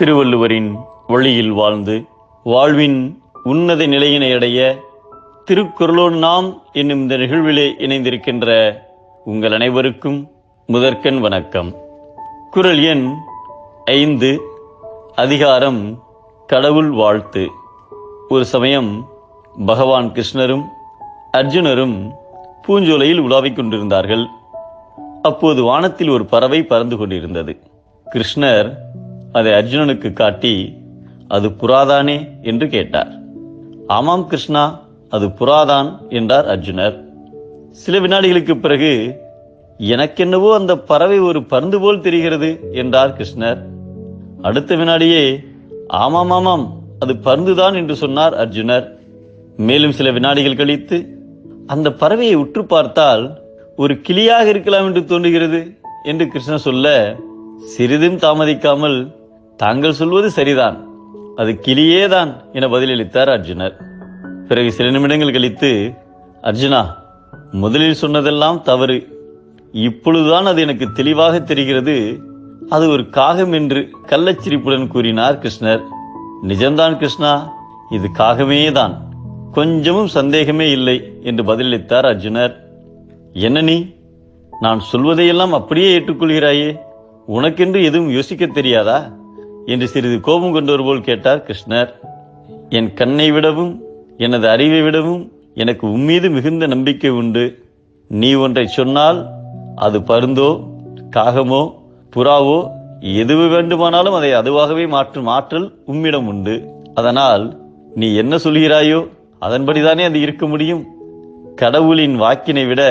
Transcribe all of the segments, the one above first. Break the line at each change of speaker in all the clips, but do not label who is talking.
திருவள்ளுவரின் வழியில் வாழ்ந்து வாழ்வின் உன்னத நிலையினை அடைய திருக்குறளோர் நாம் என்னும் இந்த நிகழ்விலே இணைந்திருக்கின்ற உங்கள் அனைவருக்கும் முதற்கண் வணக்கம் குரல் எண் ஐந்து அதிகாரம் கடவுள் வாழ்த்து ஒரு சமயம் பகவான் கிருஷ்ணரும் அர்ஜுனரும் பூஞ்சோலையில் உலாவிக் கொண்டிருந்தார்கள் அப்போது வானத்தில் ஒரு பறவை பறந்து கொண்டிருந்தது கிருஷ்ணர் அதை அர்ஜுனனுக்கு காட்டி அது புறாதானே என்று கேட்டார் ஆமாம் கிருஷ்ணா அது புறாதான் என்றார் அர்ஜுனர் சில வினாடிகளுக்கு பிறகு எனக்கென்னவோ அந்த பறவை ஒரு பருந்து போல் தெரிகிறது என்றார் கிருஷ்ணர் அடுத்த வினாடியே ஆமாம் ஆமாம் அது பருந்துதான் என்று சொன்னார் அர்ஜுனர் மேலும் சில வினாடிகள் கழித்து அந்த பறவையை உற்று பார்த்தால் ஒரு கிளியாக இருக்கலாம் என்று தோன்றுகிறது என்று கிருஷ்ணர் சொல்ல சிறிதும் தாமதிக்காமல் தாங்கள் சொல்வது சரிதான் அது கிளியேதான் என பதிலளித்தார் அர்ஜுனர் பிறகு சில நிமிடங்கள் கழித்து அர்ஜுனா முதலில் சொன்னதெல்லாம் தவறு இப்பொழுதுதான் அது எனக்கு தெளிவாக தெரிகிறது அது ஒரு காகம் என்று கள்ளச்சிரிப்புடன் கூறினார் கிருஷ்ணர் நிஜம்தான் கிருஷ்ணா இது காகமே தான் கொஞ்சமும் சந்தேகமே இல்லை என்று பதிலளித்தார் அர்ஜுனர் என்ன நீ நான் சொல்வதையெல்லாம் அப்படியே ஏற்றுக்கொள்கிறாயே உனக்கென்று எதுவும் யோசிக்க தெரியாதா என்று சிறிது கோபம் கொண்டவர் கேட்டார் கிருஷ்ணர் என் கண்ணை விடவும் எனது அறிவை விடவும் எனக்கு உம்மீது மிகுந்த நம்பிக்கை உண்டு நீ ஒன்றை சொன்னால் அது பருந்தோ காகமோ புறாவோ எதுவு வேண்டுமானாலும் அதை அதுவாகவே மாற்றும் ஆற்றல் உம்மிடம் உண்டு அதனால் நீ என்ன சொல்கிறாயோ அதன்படிதானே அது இருக்க முடியும் கடவுளின் வாக்கினை விட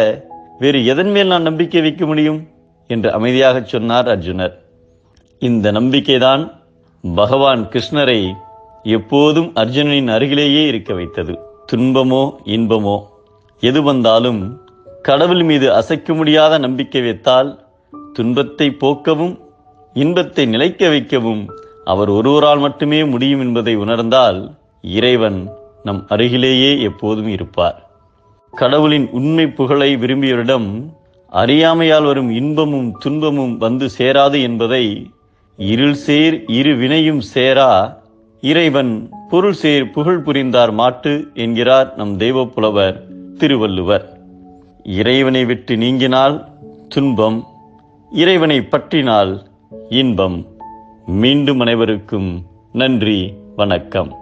வேறு எதன் மேல் நான் நம்பிக்கை வைக்க முடியும் என்று அமைதியாக சொன்னார் அர்ஜுனர் இந்த நம்பிக்கைதான் பகவான் கிருஷ்ணரை எப்போதும் அர்ஜுனனின் அருகிலேயே இருக்க வைத்தது துன்பமோ இன்பமோ எது வந்தாலும் கடவுள் மீது அசைக்க முடியாத நம்பிக்கை வைத்தால் துன்பத்தை போக்கவும் இன்பத்தை நிலைக்க வைக்கவும் அவர் ஒருவரால் மட்டுமே முடியும் என்பதை உணர்ந்தால் இறைவன் நம் அருகிலேயே எப்போதும் இருப்பார் கடவுளின் உண்மை புகழை விரும்பியவரிடம் அறியாமையால் வரும் இன்பமும் துன்பமும் வந்து சேராது என்பதை இருள் சேர் இரு வினையும் சேரா இறைவன் பொருள் சேர் புகழ் புரிந்தார் மாட்டு என்கிறார் நம் தெய்வ புலவர் திருவள்ளுவர் இறைவனை விட்டு நீங்கினால் துன்பம் இறைவனை பற்றினால் இன்பம் மீண்டும் அனைவருக்கும் நன்றி வணக்கம்